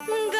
গাড়ি